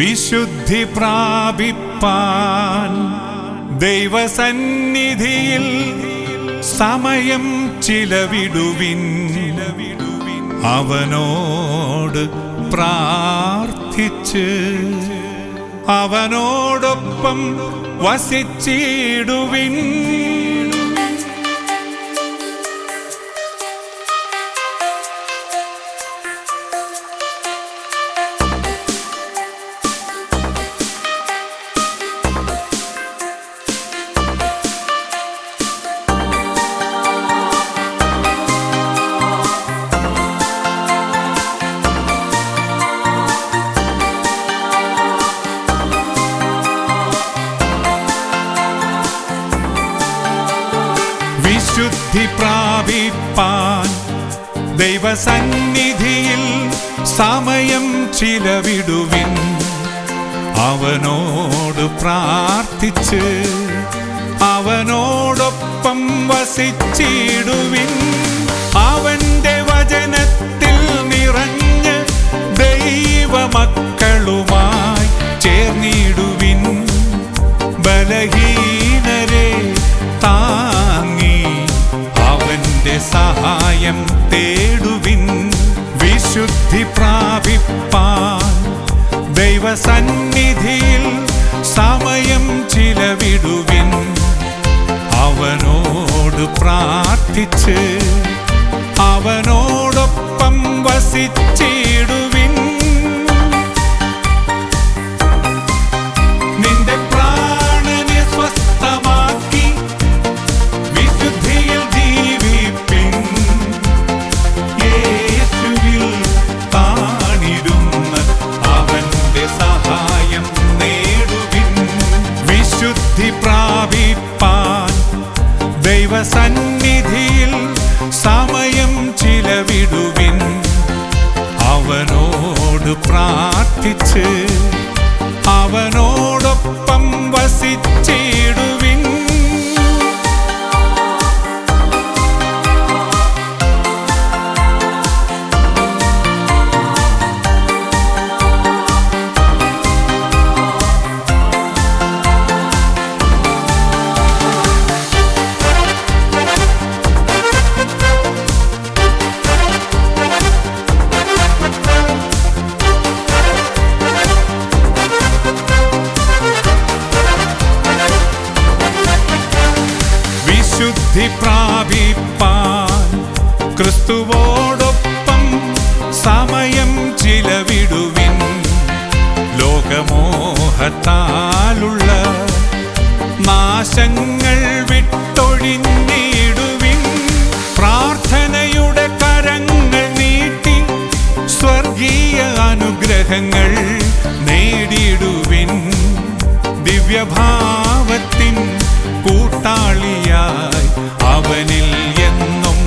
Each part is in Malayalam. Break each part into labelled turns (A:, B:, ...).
A: വിശുദ്ധി പ്രാപിപ്പാൻ ദൈവസന്നിധിയിൽ സമയം ചിലവിടുവിൻ. അവനോട് പ്രാർത്ഥിച്ച് അവനോടൊപ്പം വസിച്ചിടുവിൻ. വിശുദ്ധി പ്രാപിപ്പാൻ ദൈവസന്നിധിയിൽ സമയം ചിലവിടുവിൻ. അവനോട് പ്രാർത്ഥിച്ച് അവനോടൊപ്പം വസിച്ചിടുവിൻ. പ്രാർത്ഥിച്ച് അവനോടൊപ്പം വസിച്ചിടുവിൻ ദൈവസന്നിധിയിൽ സമയം ചിലവിടുവിൻ അവനോട് പ്രാർത്ഥിച്ച് അവനോടൊപ്പം വിശുദ്ധി പ്രാപിപ്പാൻ ക്രിസ്തുവോടൊപ്പം സമയം ചിലവിടുവിൻ. ലോകമോഹത്താലുള്ള നാശങ്ങൾ വിട്ടൊഴിഞ്ഞിടുവിൻ. പ്രാർത്ഥനയുടെ കരങ്ങൾ നീട്ടി സ്വർഗീയ അനുഗ്രഹങ്ങൾ നേടിയിടുവിൻ. ദിവ്യഭാവത്തിൻ കൂട്ടാളിയായി അവനിൽ എന്നും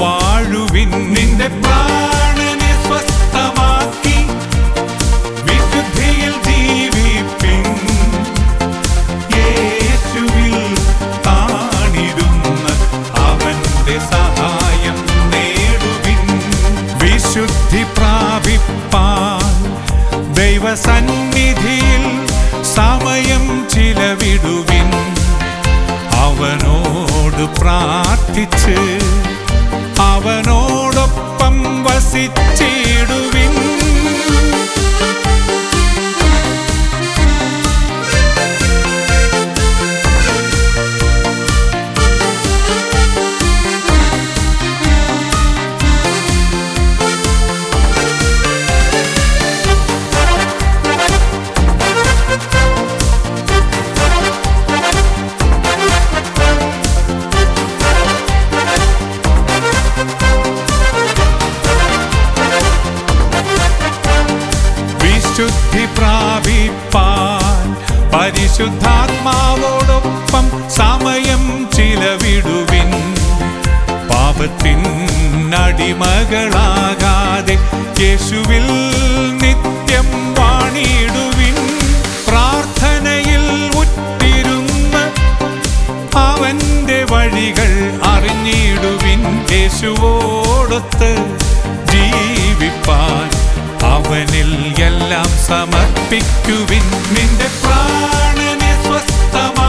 A: വാഴുവിൻ. നിന്റെ പ്രാണനെ സ്വസ്ഥമാക്കി ജീവിപ്പിൻ. അവന്റെ സഹായം വിശുദ്ധി പ്രാപിപ്പാൻ ദൈവസന്നിധിയിൽ സമയം ചിലവിടുവിൻ. അവനോട് പ്രാർത്ഥിച്ച് അവനോടൊപ്പം വസിച്ചിടുവിൻ. പരിശുദ്ധാത്മാവോടൊപ്പം സമയം ചിലവിടുവിൻ. പാപത്തിൻ അടിമകളാകാതെ യേശുവിൽ നിത്യം വാണിയിടുവിൻ. പ്രാർത്ഥനയിൽ ഉറ്റിരുന്ന് അവന്റെ വഴികൾ അറിഞ്ഞിടുവിൻ. യേശുവോടൊത്ത് ജീവിപ്പാൻ അവനിൽ എല്ലാം സമർപ്പിക്കുവിൻ നിന്റെ പ്രാണനെ സ്വസ്ഥമ